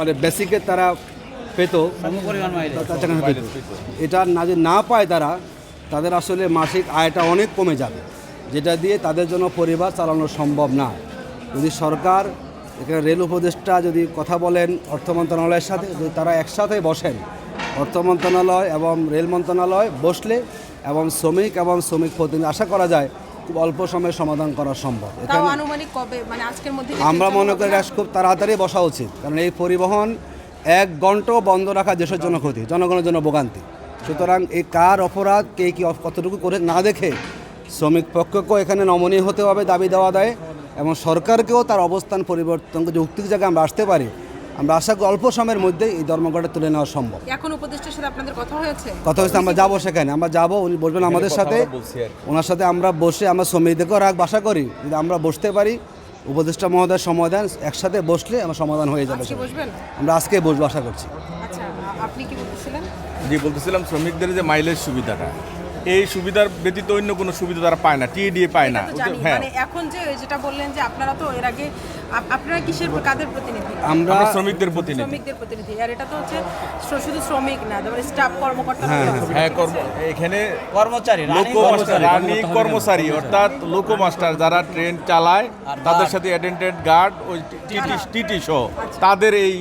মানে বেসিকে তারা পেত এটা না যদি না পায় তারা তাদের আসলে মাসিক আয়টা অনেক কমে যাবে যেটা দিয়ে তাদের জন্য পরিবার চালানো সম্ভব না। যদি সরকার এখানে রেল উপদেষ্টা যদি কথা বলেন অর্থ মন্ত্রণালয়ের সাথে যদি তারা একসাথে বসেন অর্থ মন্ত্রণালয় এবং রেল মন্ত্রণালয় বসলে এবং শ্রমিক এবং শ্রমিক প্রতিনিধি আশা করা যায় খুব অল্প সময়ে সমাধান করা সম্ভব এখানে আনুমানিক কবে মানে আজকের মধ্যে আমরা মনে করি? এটা খুব তাড়াতাড়ি বসা উচিত কারণ এই পরিবহন এক ঘন্টাও বন্ধ রাখা দেশের জন্য ক্ষতি জনগণের জন্য ভোগান্তি সুতরাং এই কার অপরাধ কে কি কতটুকু করে না দেখে শ্রমিক পক্ষকেও এখানে নমনীয় হতে হবে দাবি দেওয়া দেয় এবং সরকারকেও তার অবস্থান পরিবর্তন যৌক্তিক জায়গায় আমরা আসতে পারি আমরা আশা করি অল্প সময়ের মধ্যে এই ধর্মঘটে তুলে নেওয়া সম্ভব। এখন উপদেষ্টার সাথে আপনাদের কথা হয়েছে? কথা হচ্ছে আমরা যাব সেখানে আমরা যাব উনি বলবেন আমাদের সাথে। ওনার সাথে আমরা বসে আমরা শ্রমিকদেরকেও রাখ বাসা করি যদি আমরা বসতে পারি উপদেষ্টা মহোদয় সমাধান একসাথে বসলে আমার সমাধান হয়ে যাবে আমরা আজকে বসবো আশা করছি। আচ্ছা আপনি কি বলতেছিলেন যে বলতেছিলাম শ্রমিকদের যে মাইলেজ সুবিধাটা এই সুবিধার ব্যতীত অন্য কোনো সুবিধা তারা পায় না টিএডিএ পায় না। হ্যাঁ। মানে এখন যে যেটা বললেন যে আপনারা তো এর আগে আপ- আপনারা কিসের কাদের প্রতিনিধি? আমরা শ্রমিকদের প্রতিনিধি। শ্রমিকদের প্রতিনিধি আর এটা তো হচ্ছে শুধু শ্রমিক না তারপরে স্টাফ কর্মকর্তা হ্যাঁ কর্ম এখানে কর্মচারী রানিং লোকো মাস্টার কর্মচারী রানি কর্মচারী অর্থাৎ লোকো মাস্টার যারা ট্রেন চালায় তাদের সাথে অ্যাটেন্ডেন্ট গার্ড ওই টিটি টিটি সহ। তাদের এই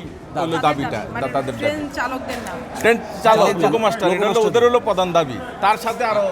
হলো দাবিটা মানে তাদের ট্রেন চালকদের নাম। ট্রেন চালক লোকো মাস্টার এটা হলো ওদের হলো প্রধান দাবি। তার সাথে আরও